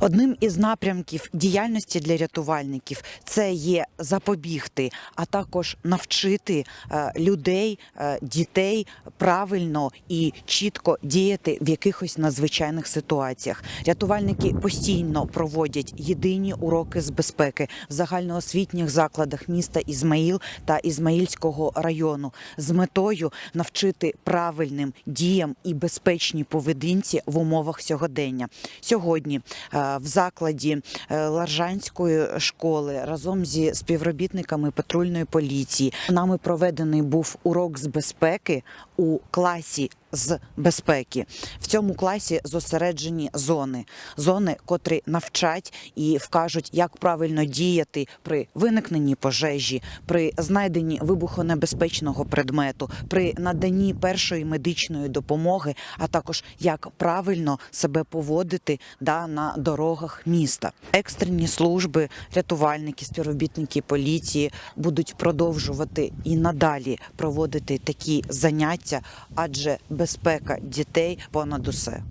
Одним із напрямків діяльності для рятувальників це є запобігти, а також навчити е, людей, е, дітей правильно і чітко діяти в якихось надзвичайних ситуаціях. Рятувальники постійно проводять єдині уроки з безпеки в загальноосвітніх закладах міста Ізмаїл та Ізмаїльського району з метою навчити правильним діям і безпечній поведінці в умовах сьогодення. Сьогодні е, в закладі е, Ларжанської школи разом зі співробітниками патрульної поліції. Нами проведений був урок з безпеки у класі з безпеки. В цьому класі зосереджені зони, зони, котрі навчать і вкажуть, як правильно діяти при виникненні пожежі, при знайденні вибухонебезпечного предмету, при наданні першої медичної допомоги, а також як правильно себе поводити да, на дорогах міста. Екстрені служби, рятувальники, співробітники поліції будуть продовжувати і надалі проводити такі заняття, адже безпека дітей понад усе.